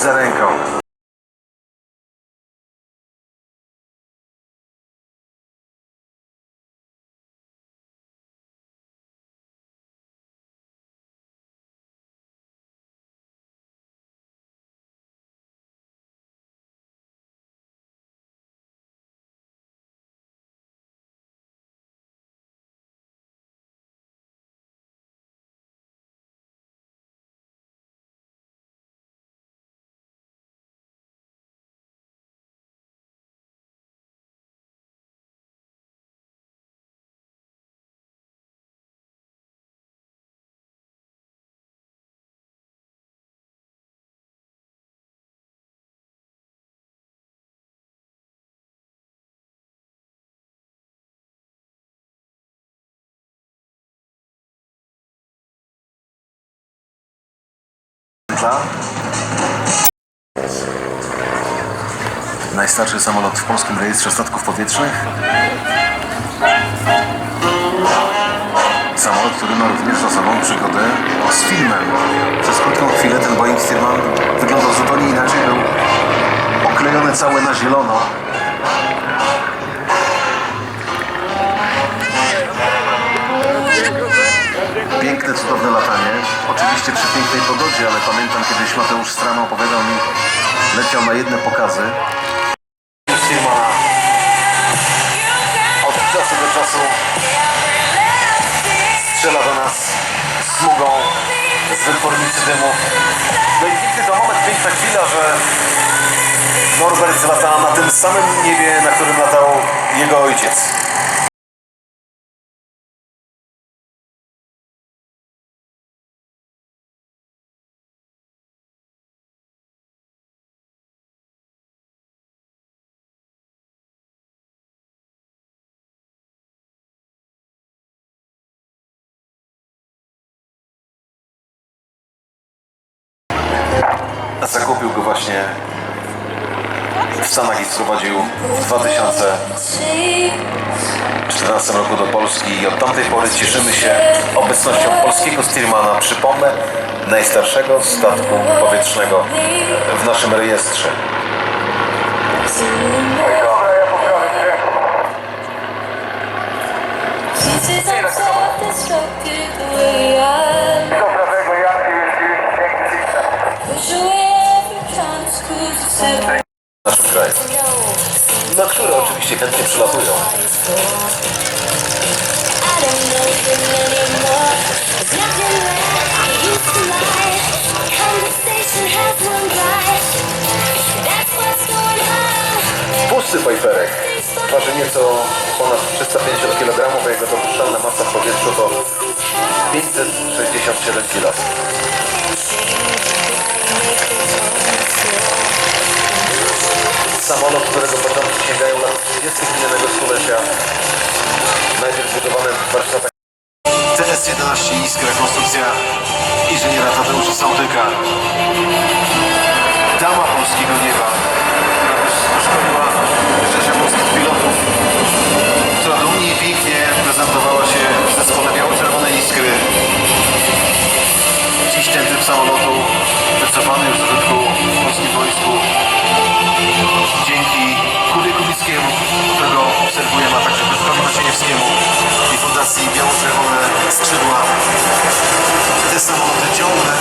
za ręką. Najstarszy samolot w polskim rejestrze statków powietrznych. Samolot, który ma również za sobą przygodę z filmem. Przez krótką chwilę ten Boeing Stearman wyglądał zupełnie inaczej. Był oklejony cały na zielono. Cudowne latanie. Oczywiście przy pięknej pogodzie, ale pamiętam kiedyś Mateusz Strama opowiadał mi, leciał na jedne pokazy. Firma od czasu do czasu strzela do nas smugą z wytwornicy dymów. No i widzę za moment piękna chwila, że Norbert zlata na tym samym niebie, na którym latał jego ojciec. Zakupił go właśnie w Stanach i sprowadził w 2014 roku do Polski i od tamtej pory cieszymy się obecnością polskiego Stearmana. Przypomnę, najstarszego statku powietrznego w naszym rejestrze. Says I'm self-destructive the way W naszym kraju. Na które oczywiście chętnie przylatują. Pusty pajperek waży nieco ponad 350 kg, a jego dopuszczalna masa w powietrzu to 567 kg. Samolot, którego początki sięgają lat 30 minionego stulecia. Najpierw budowany w Warszawach. TS-11 Iskra, konstrukcja inżyniera Tadeusza Sałtyka. some of the children